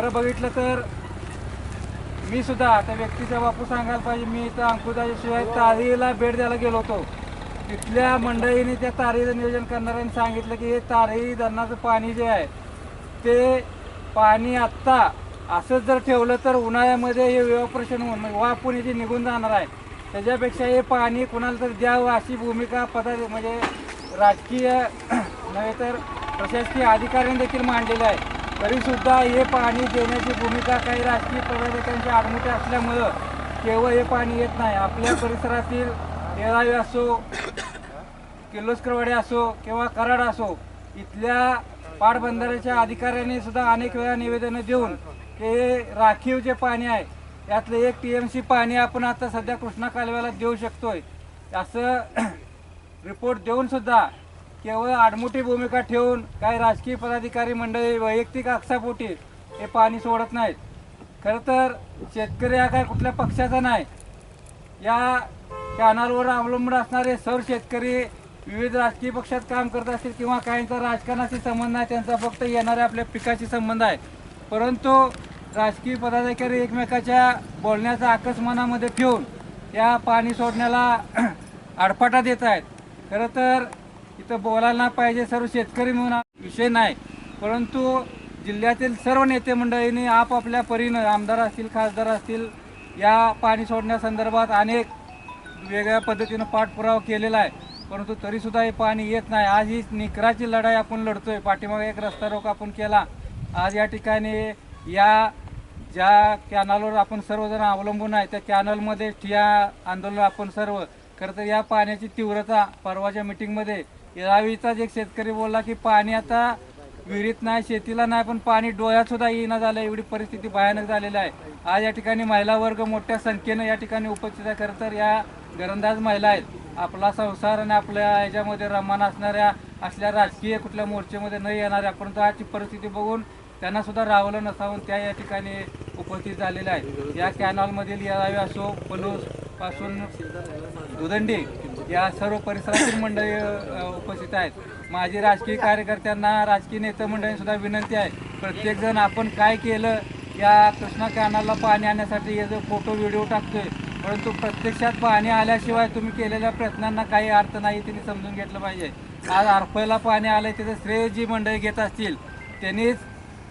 खरं बघितलं तर मी सुद्धा आता व्यक्तीचा बापू सांगायला पाहिजे. मी इथं अंकुदाशिवाय तारीला भेट द्यायला गेलो होतो. तिथल्या मंडळीने त्या तारीचं नियोजन करणाऱ्यांनी सांगितलं की हे तारी धरणाचं पाणी जे आहे ते पाणी आत्ता असंच जर ठेवलं तर उन्हाळ्यामध्ये हे व्यवप्रशन होऊन म्हणजे वाफून इथे निघून जाणार आहे त्याच्यापेक्षा हे पाणी कुणाला तर द्यावं अशी भूमिका पदार्थ म्हणजे राजकीय नव्हे तर प्रशासकीय अधिकाऱ्यांनी देखील मांडलेली आहे. तरीसुद्धा हे पाणी देण्याची भूमिका काही राजकीय पदाधिकाऱ्यांची आडमुठे असल्यामुळं केवळ हे पाणी येत नाही. आपल्या परिसरातील येळावी असो किर्लोस्करवाडी असो किंवा कराड असो इथल्या पाटबंधाऱ्याच्या अधिकाऱ्यांनी सुद्धा अनेक वेळा निवेदनं देऊन हे राखीव जे पाणी आहे त्यातलं एक टी एम सी पाणी आपण आता सध्या कृष्णा कालव्याला देऊ शकतोय. असं रिपोर्ट देऊन सुद्धा केवळ आडमुठी भूमिका ठेवून काही राजकीय पदाधिकारी मंडळी वैयक्तिक आक्षापोटी हे पाणी सोडत नाहीत. खरं तर शेतकरी हा काय कुठल्या पक्षाचा नाही या कॅनलवर अवलंबून असणारे सर्व शेतकरी विविध राजकीय पक्षात काम करत असतील किंवा काहींचा राजकारणाशी संबंध आहे त्यांचा फक्त येणाऱ्या आपल्या पिकाशी संबंध आहे. परंतु राजकीय पदाधिकारी एकमेकाच्या बोलण्याचा आकस मनामध्ये ठेवून या पाणी सोडण्याला आडपाटा देत आहेत. खरं तर इथं बोलायला नाही पाहिजे सर्व शेतकरी म्हणून विषय नाही. परंतु जिल्ह्यातील सर्व नेते मंडळींनी आपापल्या परीनं आमदार असतील खासदार असतील या पाणी सोडण्यासंदर्भात अनेक वेगळ्या पद्धतीनं पाठपुरावा केलेला आहे. परंतु तरीसुद्धा हे पाणी येत नाही. आज ही निकराची लढाई आपण लढतोय. पाठीमागे एक रस्ता रोक आपण केला. आज या ठिकाणी या ज्या कॅनलवर आपण सर्वजण अवलंबून आहे त्या कॅनलमध्ये ठिया आंदोलन आपण सर्व खरं तर या पाण्याची तीव्रता परवाच्या मिटिंगमध्ये रावीचाच एक शेतकरी बोलला की पाणी आता विहिरीत नाही शेतीला नाही पण पाणी डोळ्यात सुद्धा येईना झालं एवढी परिस्थिती भयानक झालेली आहे. आज या ठिकाणी महिला वर्ग मोठ्या संख्येनं या ठिकाणी उपस्थित आहे. खरं तर या घरंदाज महिला आहेत. आपला संसार आणि आपल्या याच्यामध्ये रमान असणाऱ्या असल्या राजकीय कुठल्या मोर्चेमध्ये न येणाऱ्या परंतु आजची परिस्थिती बघून त्यांना सुद्धा रावलं नसावून त्या या ठिकाणी उपस्थित झालेल्या आहेत. या कॅनॉलमधील यावे असो पलूसपासून दुदंडी या सर्व परिसरातील मंडळी उपस्थित आहेत. माझी राजकीय कार्यकर्त्यांना राजकीय नेते मंडळी सुद्धा विनंती आहे. प्रत्येकजण आपण काय केलं या कृष्णा कॅनलला पाणी आणण्यासाठी हे जो फोटो व्हिडिओ टाकतोय परंतु प्रत्यक्षात पाणी आल्याशिवाय तुम्ही केलेल्या प्रयत्नांना काही अर्थ नाही त्यांनी समजून घेतलं पाहिजे. आज आरफळला पाणी आलंय त्याचं श्रेय जी मंडळी घेत असतील. त्यांनीच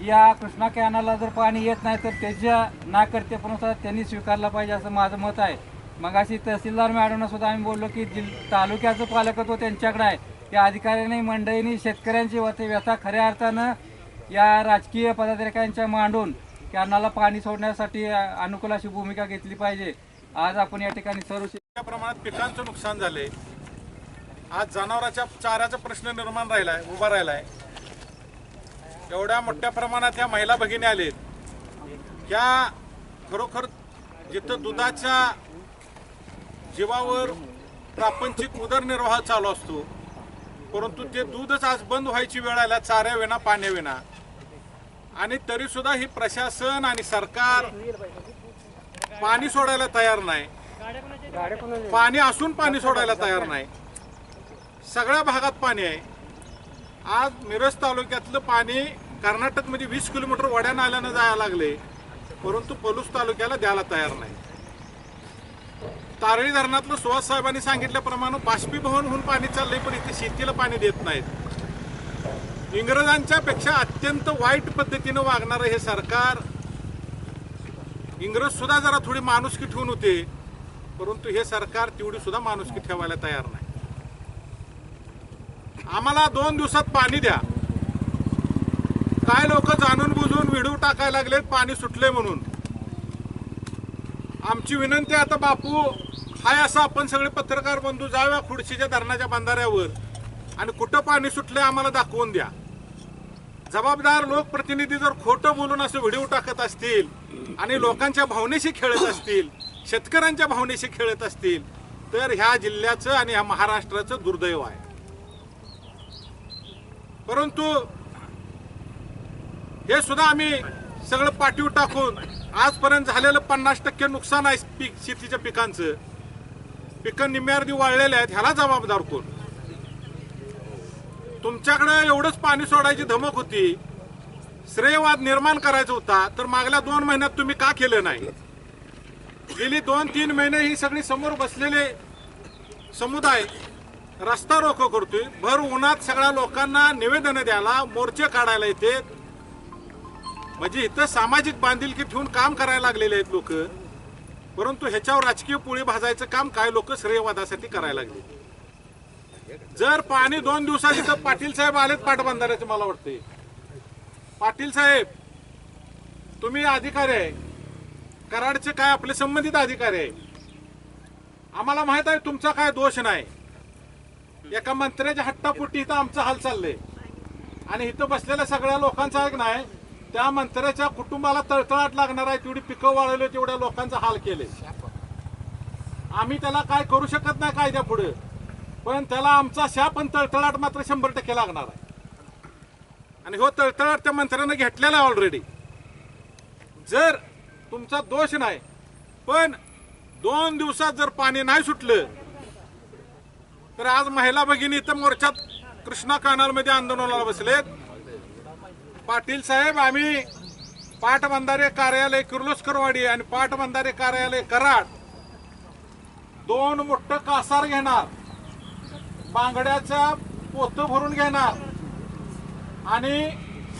या कृष्णा कॅनलला जर पाणी येत नाही तर त्याच्या नाकर्तेपणानुसार त्यांनी स्वीकारला पाहिजे असं माझं मत आहे. मग अशी तहसीलदार मॅडमना सुद्धा आम्ही बोललो की जिल तालुक्याचं पालकत्व त्यांच्याकडे आहे. या अधिकाऱ्यांनी मंडळींनी शेतकऱ्यांची वते व्यथा खऱ्या अर्थानं या राजकीय पदाधिकाऱ्यांच्या मांडून कॅनलला पाणी सोडण्यासाठी अनुकूल अशी भूमिका घेतली पाहिजे. आज आपण या ठिकाणी सर्व शे- प्रमाणात पिकांचं नुकसान झाले आज जनावरांच्या चाऱ्याचा प्रश्न निर्माण राहिलाय उभा राहिलाय. एवढ्या मोठ्या प्रमाणात ह्या महिला भगिनी आलेत. या खरोखर जिथं दुधाच्या जीवावर प्रापंचिक उदरनिर्वाह चालू असतो. परंतु ते दूधच आज बंद व्हायची वेळ आल्या चाऱ्याविना पाण्याविना आणि तरीसुद्धा ही प्रशासन आणि सरकार पाणी सोडायला तयार नाही. पाणी असून पाणी सोडायला तयार नाही. सगळ्या भागात पाणी आहे. आज मिरज तालुक्यातलं पाणी कर्नाटकमध्ये वीस किलोमीटर वड्या नाल्यानं जायला लागले. परंतु पलूस तालुक्याला द्यायला तयार नाही. तारळी धरणातलं सुहास साहेबांनी सांगितल्याप्रमाणे बाष्पीभवन होऊन पाणी चाललंय पण इथे शेतीला पाणी देत नाहीत. इंग्रजांच्या पेक्षा अत्यंत वाईट पद्धतीनं वागणारं हे सरकार इंग्रज सुद्धा जरा थोडी माणुसकी ठेवून होते परंतु हे सरकार तेवढी सुद्धा माणुसकी ठेवायला तयार नाही. आम्हाला दोन दिवसात पाणी द्या. काय लोक जाणून बुजून व्हिडिओ टाकायला लागलेत पाणी सुटले म्हणून. आमची विनंती आता बापू हाय असं आपण सगळे पत्रकार बंधू जाऊया खुडशीच्या धरणाच्या बांधाऱ्यावर. आणि कुठं पाणी सुटलंय आम्हाला दाखवून द्या. जबाबदार लोकप्रतिनिधी जर खोटं बोलून असं व्हिडिओ टाकत असतील आणि लोकांच्या भावनेशी खेळत असतील शेतकऱ्यांच्या भावनेशी खेळत असतील तर ह्या जिल्ह्याचं आणि ह्या महाराष्ट्राचं दुर्दैव आहे. परंतु हे सुद्धा आम्ही सगळं पाठीव टाकून आजपर्यंत झालेलं पन्नास टक्के नुकसान आहे पीक शेतीच्या पिकांचं. पिकं निम्यार्धी वाळलेले आहेत ह्याला जबाबदार कोण? तुमच्याकडे एवढंच पाणी सोडायची धमक होती श्रेयवाद निर्माण करायचा होता तर मागल्या दोन महिन्यात तुम्ही का केलं नाही? गेली दोन तीन महिने ही सगळी समोर बसलेले समुदाय रस्ता रोको करतोय भर उन्हात सगळ्या लोकांना निवेदन द्यायला मोर्चे काढायला येते म्हणजे इथं सामाजिक बांधिलकी ठेवून काम करायला लागलेले आहेत लोक. परंतु ह्याच्यावर राजकीय पोळी भाजायचं काम काय लोक श्रेयवादासाठी करायला लागले. जर पाणी दोन दिवसात इथं पाटील साहेब आलेत पाटबंधाऱ्याचे मला वाटते पाटील साहेब तुम्ही अधिकारी आहे. कराडचे काय आपले संबंधित अधिकारी आहे. आम्हाला माहीत आहे तुमचा काय दोष नाही. एका मंत्र्याच्या हट्टापुटी इथं आमचा हाल चाललंय. आणि इथं बसलेल्या सगळ्या लोकांचा एक नाही त्या मंत्र्याच्या कुटुंबाला तळतळाट लागणार आहे तेवढी पिकं वाळवली तेवढ्या लोकांचा हाल केले. आम्ही त्याला काय करू शकत नाही कायद्या पुढे. पण त्याला आमचा शाप आणि तळतळाट मात्र शंभर टक्के लागणार आहे. आणि हो तळतळाट त्या मंत्र्यानं घेतलेला आहे ऑलरेडी जर तुमचा दोष नाही पण दोन दिवसात जर पाणी नाही सुटलं तर आज महिला भगिनी इथं मोर्चात कृष्णा कॅनलमध्ये आंदोलनाला बसलेत. पाटील साहेब आम्ही पाटबंधारे कार्यालय किर्लोस्करवाडी आणि पाटबंधारे कार्यालय कराड दोन मोठं कासार घेणार बांगड्याचा पोतं भरून घेणार आणि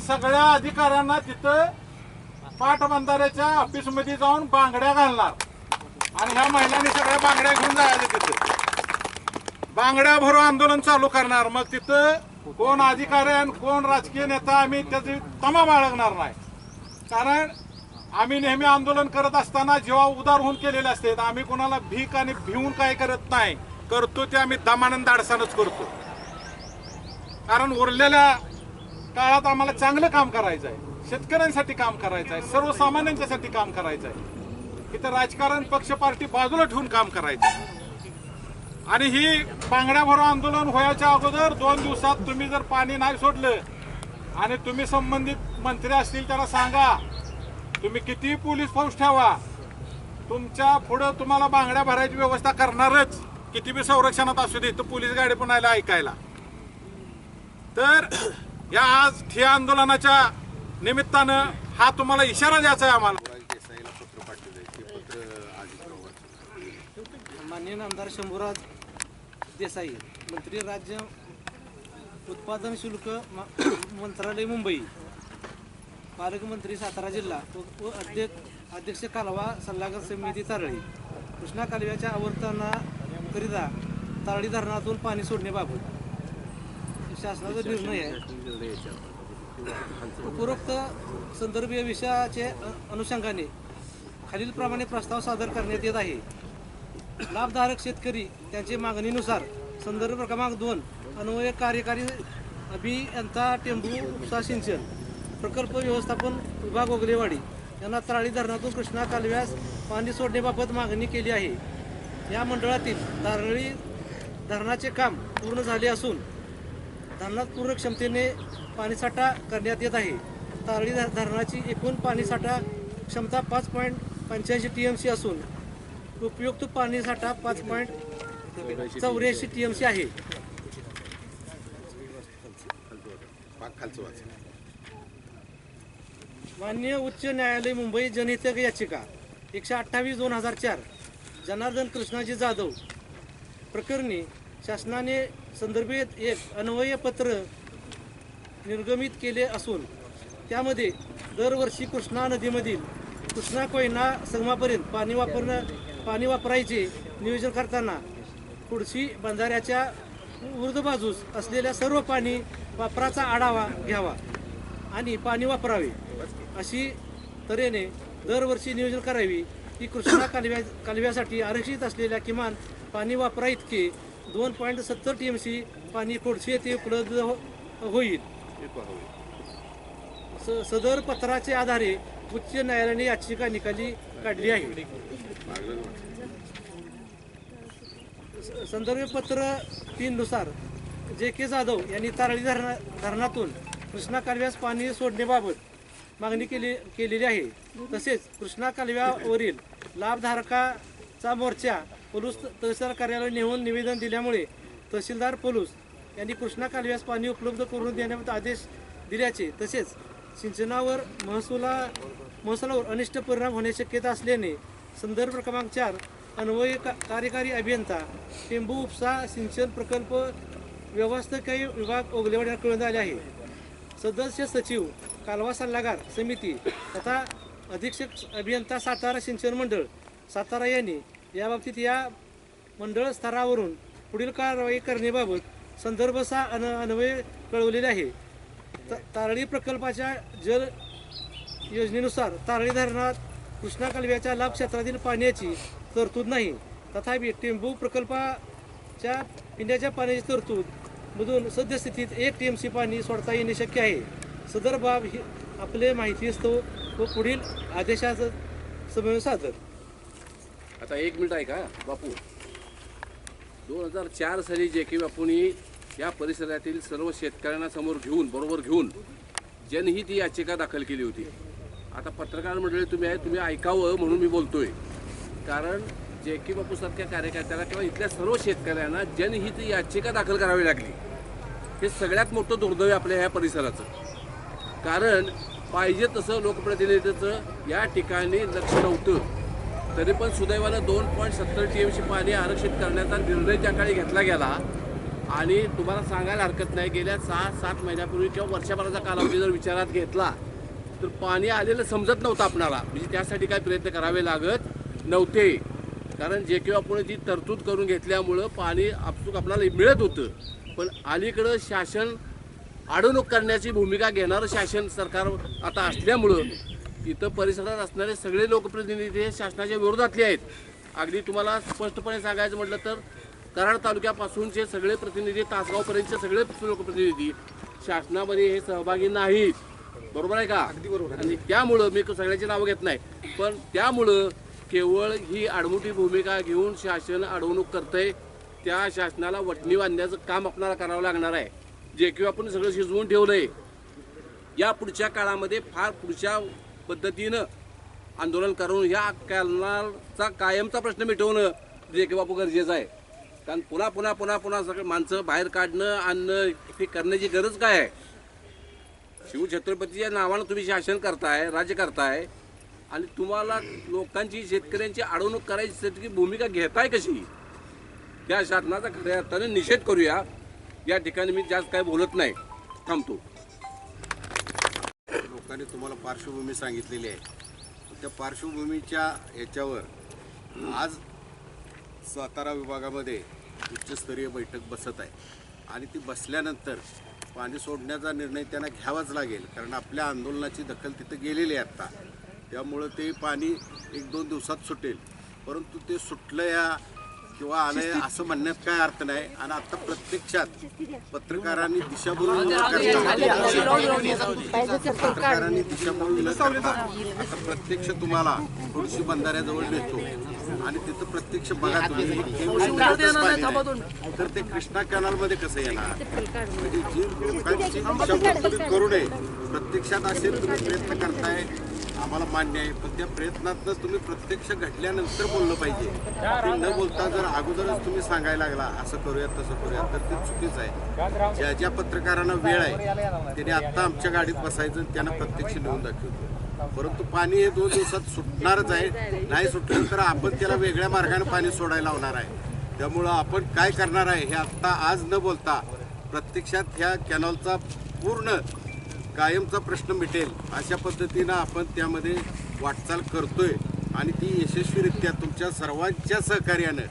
सगळ्या अधिकाऱ्यांना तिथं पाटबंधाऱ्याच्या ऑफिसमध्ये जाऊन बांगड्या घालणार. आणि ह्या महिलांनी सगळ्या बांगड्या घेऊन जायचं तिथं. बांगड्या भरून आंदोलन चालू करणार. मग तिथं कोण अधिकारी आणि कोण राजकीय नेता आम्ही त्याची तमा बाळगणार नाही. कारण आम्ही नेहमी आंदोलन करत असताना जेव्हा उदार होऊन केलेले असते आम्ही कोणाला भीक आणि भिवून काय करत नाही. करतो ते आम्ही दमानंद अडसानच करतो. कारण उरलेल्या काळात आम्हाला चांगलं काम करायचं आहे शेतकऱ्यांसाठी काम करायचं आहे सर्वसामान्यांच्यासाठी काम करायचं आहे इथं राजकारण पक्ष पार्टी बाजूला ठेवून काम करायचं आहे आणि ही बांगड्या भरो आंदोलन व्हायच्या अगोदर दोन दिवसात तुम्ही जर पाणी नाही सोडलं आणि तुम्ही संबंधित मंत्री असतील त्याला सांगा तुम्ही किती पोलीस फौज ठेवा तुमच्या पुढं तुम्हाला बांगड्या भरायची व्यवस्था करणारच किती बी संरक्षणात असू दे तर पोलीस गाडी पण आल्या ऐकायला. तर या आज ठिया आंदोलनाच्या निमित्तानं हा तुम्हाला इशारा द्यायचा आहे आम्हाला. माननीय नामदार शंभूराज देसाई मंत्री राज्य उत्पादन शुल्क मंत्रालय मुंबई पालकमंत्री सातारा जिल्हा व अध्यक्ष अध्यक्ष कालवा सल्लागार समिती तारळी कृष्णा कालव्याच्या आवर्तनाकरिता तारळी धरणातून पाणी सोडण्याबाबत. शासनाचा निर्णय आहे. उपरोक्त संदर्भीय विषयाचे अनुषंगाने खालीलप्रमाणे प्रस्ताव सादर करण्यात येत आहे. लाभधारक शेतकरी त्यांच्या मागणीनुसार संदर्भ क्रमांक दोन अन्वय कार्यकारी अभियंता टेंबू उपसा सिंचन प्रकल्प व्यवस्थापन विभाग ओगलेवाडी यांना तराळी धरणातून कृष्णा कालव्यास पाणी सोडण्याबाबत मागणी केली आहे. या मंडळातील तारळी धरणाचे काम पूर्ण झाले असून धरणात पूर्ण क्षमतेने पाणीसाठा करण्यात येत आहे. तारळी धर- धरणाची एकूण पाणीसाठा क्षमता पाच पॉईंट पंच्याऐंशी टी एम सी असून उपयुक्त पाणी साठा पाच पॉईंट चौऱ्याऐंशी टी एम सी आहे. माननीय मान्य उच्च न्यायालय मुंबई जनहितक याचिका एकशे अठ्ठावीस दोन हजार चार जनार्दन कृष्णाजी जाधव प्रकरणी शासनाने संदर्भित एक अन्वय पत्र निर्गमित केले असून त्यामध्ये दरवर्षी कृष्णा नदीमधील कृष्णा कोयना संगमापर्यंत पाणी वापरणं पाणी वापरायचे नियोजन करताना पुढशी बंधाऱ्याच्या ऊर्ध्व बाजूस असलेल्या सर्व पाणी वापराचा आढावा घ्यावा आणि पाणी वापरावे अशी तऱ्हेने दरवर्षी नियोजन करावी. की कृष्णा कालव्या कालव्यासाठी आरक्षित असलेल्या किमान पाणी वापरा इतके दोन पॉईंट सत्तर टी एम सी पाणी खोडशी येथे उपलब्ध हो होईल. स- सदर पत्राचे आधारे उच्च न्यायालयाने याचिका निकाली काढली आहे. स- संदर्भ पत्र जे के जाधव यांनी तारळी धरणा धरणातून कृष्णा कालव्यास पाणी सोडण्याबाबत मागणी केली केलेली आहे. तसेच कृष्णा कालव्यावरील लाभधारकाचा मोर्चा पोलूस तहसीलदार कार्यालय नेऊन निवेदन दिल्यामुळे तहसीलदार पोलूस यांनी कृष्णा कालव्यास पाणी उपलब्ध करून देण्याबाबत आदेश दिल्याचे तसेच सिंचनावर महसुला महसुलावर अनिष्ट परिणाम होण्याची शक्यता असल्याने संदर्भ क्रमांक चार अन्वय का- कार्यकारी अभियंता टेंबू उपसा सिंचन प्रकल्प व्यवस्थापकीय विभाग ओगलेवाडी कळून आले आहे. सदस्य सचिव कालवा सल्लागार समिती तथा अधीक्षक अभियंता सातारा सिंचन मंडळ सातारा यांनी याबाबतीत या मंडळ स्तरावरून पुढील कारवाई करण्याबाबत संदर्भसा अन अन्वय कळवलेले आहे. त- तारळी प्रकल्पाच्या जल योजनेनुसार तारळी धरणात कृष्णा कालव्याच्या लाभ क्षेत्रातील पाण्याची तरतूद नाही. तथापि टेंबू प्रकल्पाच्या पिण्याच्या पाण्याची तरतूद मधून सद्यस्थितीत एक टी एम सी पाणी सोडता येणे शक्य आहे. सदर बाब ही आपले माहिती असतो व पुढील आदेशाचं समन्वय सादर. आता एक मिनिट आहे का बापू. दोन हजार चार साली जे की बापूंनी या परिसरातील सर्व शेतकऱ्यांना समोर घेऊन बरोबर घेऊन जनहित ही याचिका दाखल केली होती. आता पत्रकार मंडळी तुम्ही आहे तुम्ही ऐकावं म्हणून मी बोलतोय. कारण जे की बापू सारख्या कार्यकर्त्याला किंवा इथल्या सर्व शेतकऱ्यांना जनहित याचिका दाखल करावी लागली. हे सगळ्यात मोठं दुर्दैव आपल्या ह्या परिसराचं. कारण पाहिजे तसं लोकप्रतिनिधीचं या ठिकाणी लक्ष नव्हतं. तरी पण सुदैवानं दोन पॉईंट सत्तर टी एमशी पाणी आरक्षित करण्याचा निर्णय त्या काळी घेतला गेला आणि तुम्हाला सांगायला हरकत नाही गेल्या सहा सात महिन्यापूर्वी किंवा वर्षभराचा कालावधी जर विचारात घेतला तर पाणी आलेलं समजत नव्हतं आपणाला. म्हणजे त्यासाठी काय प्रयत्न करावे लागत नव्हते. कारण जे किंवा आपण ती तरतूद करून घेतल्यामुळं पाणी आपसूक आपल्याला मिळत होतं. पण अलीकडं शासन अडवणूक करण्याची भूमिका घेणारं शासन सरकार आता असल्यामुळं इथं परिसरात असणारे सगळे लोकप्रतिनिधी हे शासनाच्या विरोधातले आहेत. अगदी तुम्हाला स्पष्टपणे सांगायचं म्हटलं तर कराड तालुक्यापासूनचे सगळे प्रतिनिधी तासगावपर्यंतचे सगळे लोकप्रतिनिधी शासनामध्ये हे सहभागी नाहीत. बरोबर आहे का? अगदी बरोबर. आणि त्यामुळं मी सगळ्याची नावं घेत नाही. पण त्यामुळं केवळ ही आडमुठी भूमिका घेऊन शासन अडवणूक करतंय त्या शासनाला वटणी बांधण्याचं काम आपल्याला करावं लागणार आहे. जे किंवा आपण सगळं शिजवून ठेवलंय. या पुढच्या काळामध्ये फार पुढच्या पद्धतीनं आंदोलन करून या कॅलनाचा कायमचा प्रश्न मिटवणं जे की बापू गरजेचं आहे. कारण पुन्हा पुन्हा पुन्हा पुन्हा सगळं माणसं बाहेर काढणं आणणं हे करण्याची गरज काय आहे? शिवछत्रपतीच्या नावानं तुम्ही शासन करताय राज्य करताय आणि तुम्हाला लोकांची शेतकऱ्यांची अडवणूक करायची भूमिका घेताय कशी? त्या शासनाचा खऱ्या अर्थाने निषेध करूया. या ठिकाणी मी जास्त काय बोलत नाही. थांबतो. लोकांनी तुम्हाला पार्श्वभूमी सांगितलेली आहे. त्या पार्श्वभूमीच्या ह्याच्यावर आज सातारा विभागामध्ये उच्चस्तरीय बैठक बसत आहे. आणि ती बसल्यानंतर पाणी सोडण्याचा निर्णय त्यांना घ्यावाच लागेल. कारण आपल्या आंदोलनाची दखल तिथं गेलेली आहे आत्ता त्यामुळं ते पाणी एक दोन दिवसात सुटेल. परंतु ते सुटलं या किंवा आलंय असं म्हणण्यात काय अर्थ नाही. आणि आता प्रत्यक्षात पत्रकारांनी दिशाभूल पत्रकारांनी दिशाभूल आता प्रत्यक्ष तुम्हाला थोडीशी बंधाऱ्याजवळ नेतो. आणि तिथं प्रत्यक्ष बघा तुम्ही. तर ते कृष्णा कॅनलमध्ये कसं येणार? म्हणजे जी लोकांची दिशाभूल करू नये. प्रत्यक्षात असे तुम्ही प्रयत्न करताय. आम्हाला मान्य आहे. पण त्या प्रयत्नातनं तुम्ही प्रत्यक्ष घडल्यानंतर बोललं पाहिजे. ते न बोलता जर अगोदरच तुम्ही सांगायला लागला असं करूया तसं करूया तर ते चुकीचं आहे. ज्या ज्या पत्रकारांना वेळ आहे त्याने आत्ता आमच्या गाडीत बसायचं आणि त्यांना प्रत्यक्ष नेऊन दाखवतो. परंतु पाणी हे दोन दिवसात सुटणारच आहे. नाही सुटलं तर आपण त्याला वेगळ्या मार्गाने पाणी सोडायला लावणार आहे. त्यामुळं आपण काय करणार आहे हे आत्ता आज न बोलता प्रत्यक्षात ह्या कॅनॉलचा पूर्ण कायमचा प्रश्न मिटेल अशा पद्धतीनं आपण त्यामध्ये वाटचाल करतोय. आणि ती यशस्वीरित्या तुमच्या सर्वांच्या सहकार्यानं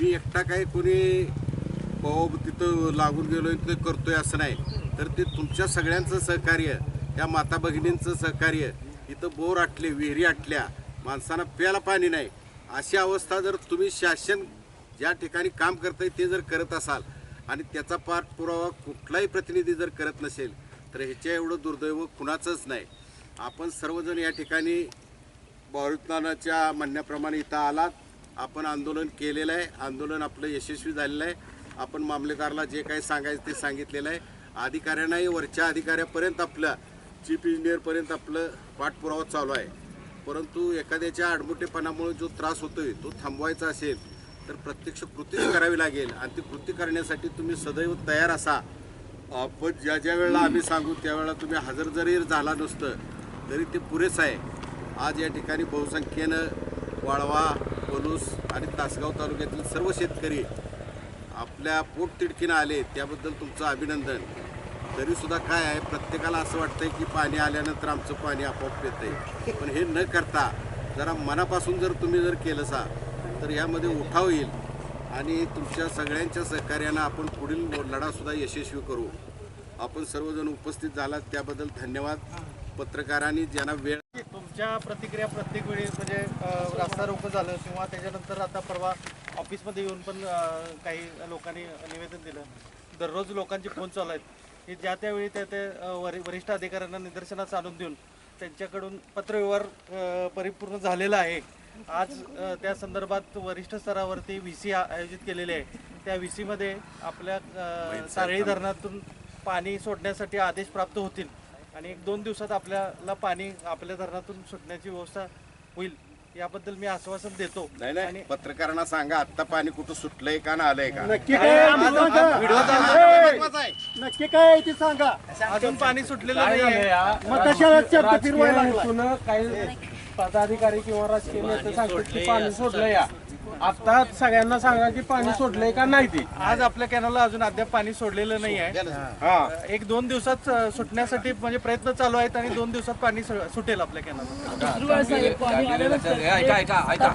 मी एकटा काही कोणी भाऊ तिथं लागून गेलोय तिथं करतोय असं नाही. तर ते तुमच्या सगळ्यांचं सहकार्य त्या माता भगिनींचं सहकार्य इथं बोर आटले विहिरी आटल्या माणसांना प्यायला पाणी नाही. अशी अवस्था जर तुम्ही शासन ज्या ठिकाणी काम करताय ते जर करत असाल आणि त्याचा पाठपुरावा कुठलाही प्रतिनिधी जर करत नसेल तर ह्याच्या एवढं दुर्दैव कुणाचंच नाही. आपण सर्वजण या ठिकाणी भाविकनानाच्या म्हणण्याप्रमाणे इथं आलात. आपण आंदोलन केलेलं आहे. आंदोलन आपलं यशस्वी झालेलं आहे. आपण मामलेदारला जे काही सांगायचं ते सांगितलेलं आहे. अधिकाऱ्यांनाही वरच्या अधिकाऱ्यापर्यंत आपल्या चीफ इंजिनियरपर्यंत आपलं पाठपुरावा चालू आहे. परंतु एखाद्याच्या आडमुठेपणामुळे जो त्रास होतोय तो थांबवायचा असेल तर प्रत्यक्ष कृतीच करावी लागेल. आणि ती कृती करण्यासाठी तुम्ही सदैव तयार असा. आपण ज्या ज्या वेळेला आम्ही सांगू त्यावेळेला तुम्ही हजर जरी झाला नसतं तरी ते पुरेसं आहे. आज या ठिकाणी बहुसंख्येनं वाळवा पलूस आणि तासगाव तालुक्यातील सर्व शेतकरी आपल्या पोटतिडकीनं आले त्याबद्दल तुमचं अभिनंदन. तरी सुद्धा काय आहे प्रत्येकाला असं वाटतंय की पाणी आल्यानंतर आमचं पाणी आपोआप येतंय पण हे न करता जरा मनापासून जर तुम्ही जर केलं सा तर यामध्ये उठाव येईल. आणि तुमच्या सगळ्यांच्या सहकार्यानं आपण पुढील लढासुद्धा यशस्वी करू. आपण सर्वजण उपस्थित झालात त्याबद्दल धन्यवाद. पत्रकारांनी ज्यांना वेळ तुमच्या प्रतिक्रिया प्रत्येक वेळी म्हणजे रास्ता रोको झालं किंवा त्याच्यानंतर आता परवा ऑफिसमध्ये येऊन पण काही लोकांनी निवेदन दिलं. दररोज लोकांचे फोन चालू आहेत. की ज्या त्यावेळी त्या ते वरि- वरिष्ठ अधिकाऱ्यांना निदर्शनास आणून देऊन त्यांच्याकडून पत्रव्यवहार परिपूर्ण झालेला आहे. आज त्या संदर्भात वरिष्ठ स्तरावरती व्ही सी आयोजित केलेले आहे. त्या व्ही सीमध्ये आपल्या सारळी धरणातून पाणी सोडण्यासाठी आदेश प्राप्त होतील आणि एक दोन दिवसात आपल्याला पाणी आपल्या धरणातून सुटण्याची व्यवस्था होईल. याबद्दल मी आश्वासन देतो. नाही नाही. पत्रकारांना सांगा आत्ता पाणी कुठं सुटलंय का ना आलंय का? नक्की काय आहे? ते सांगा. नक्की काय आहे ते सांगा. अजून पाणी सुटलेलं नाही मग कशाला शब्द फिरवायला लागला. राजकीय काही पदाधिकारी किंवा राजकीय नेते सांगतात की पाणी सोडलं या आता सगळ्यांना सांगा की पाणी सोडलंय का नाही ते आज आपल्या कॅनलला अजून अद्याप पाणी सोडलेलं नाही आहे एक दोन दिवसात सुटण्यासाठी म्हणजे प्रयत्न चालू आहेत आणि दोन दिवसात पाणी सु- सुटेल आपल्या कॅनलला ऐका ऐका ऐका